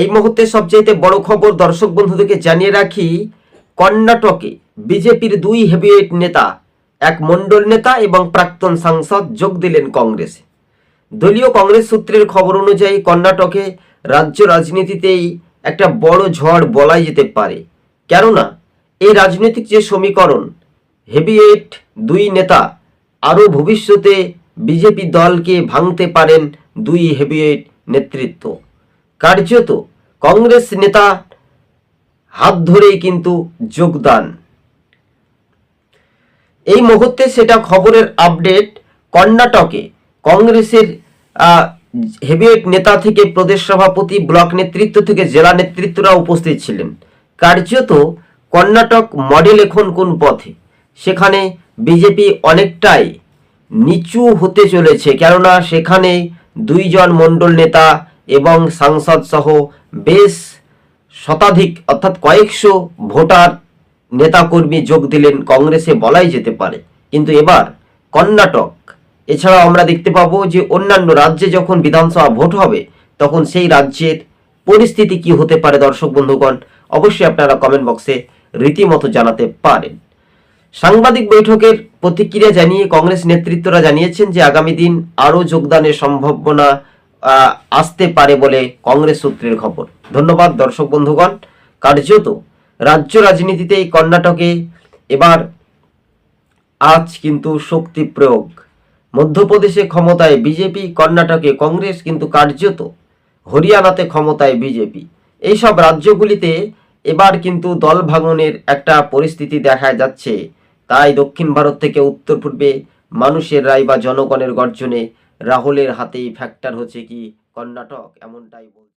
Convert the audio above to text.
এই মুহূর্তে সবচেয়ে বড় খবর দর্শক বন্ধুদেরকে জানিয়ে রাখি, কর্ণাটকে বিজেপির দুই হেভিওয়েট নেতা, এক মণ্ডল নেতা এবং প্রাক্তন সাংসদ যোগ দিলেন কংগ্রেসে। দলীয় কংগ্রেস সূত্রের খবর অনুযায়ী কর্ণাটকে রাজ্য রাজনীতিতেই একটা বড় ঝড় বলাই যেতে পারে। কেননা, এই রাজনৈতিক যে সমীকরণ হেভিওয়েট দুই নেতা, আরও ভবিষ্যতে বিজেপি দলকে ভাঙতে পারেন দুই হেভিওয়েট নেতৃত্ব। কার্যত কংগ্রেস নেতা হাত ধরেই কিন্তু যোগদান। এই মুহূর্তে সেটা খবরের আপডেট কর্ণাটকে কংগ্রেসের হেভিওয়েট নেতা থেকে প্রদেশ সভাপতি, ব্লক নেতৃত্ব থেকে জেলা নেতৃত্বরা উপস্থিত ছিলেন। কার্যত কর্ণাটক মডেল এখন কোন পথে? সেখানে বিজেপি অনেকটাই নিচু হতে চলেছে, কেননা সেখানে দুইজন মণ্ডল নেতা এবং সাংসদ সহ বেশ শতাধিক অর্থাৎ কয়েকশো ভোটার নেতাকর্মী যোগ দিলেন কংগ্রেসে, বলাই যেতে পারে। কিন্তু এবার কর্ণাটক, এছাড়াও আমরা দেখতে পাবো যে অন্যান্য রাজ্যে যখন বিধানসভা ভোট হবে, তখন সেই রাজ্যের পরিস্থিতি কি হতে পারে দর্শক বন্ধুগণ? অবশ্যই আপনারা কমেন্ট বক্সে রীতিমতো জানাতে পারেন। সাংবাদিক বৈঠকের প্রতিক্রিয়া জানিয়ে কংগ্রেস নেতৃত্বরা জানিয়েছেন যে আগামী দিন আরও যোগদানের সম্ভাবনা আসতে পারে বলে কংগ্রেস সূত্রের খবর। ধন্যবাদ, দর্শক বন্ধুগণ। কার্যত রাজ্য রাজনীতিতে কর্ণাটকে এবার আজ কিন্তু শক্তি প্রয়োগ। মধ্যপ্রদেশে ক্ষমতায় বিজেপি, কর্ণাটকে কংগ্রেস, কিন্তু কার্যত হরিয়ানাতে ক্ষমতায় বিজেপি। এইসব রাজ্যগুলিতে এবার কিন্তু দল ভাঙনের একটা পরিস্থিতি দেখা যাচ্ছে। তাই দক্ষিণ ভারত থেকে উত্তর পূর্বে মানুষের রায় বা জনগণের গর্জনে রাহুলের হাতেই ফ্যাক্টর হচ্ছে কি কর্ণাটক এমনটাই বল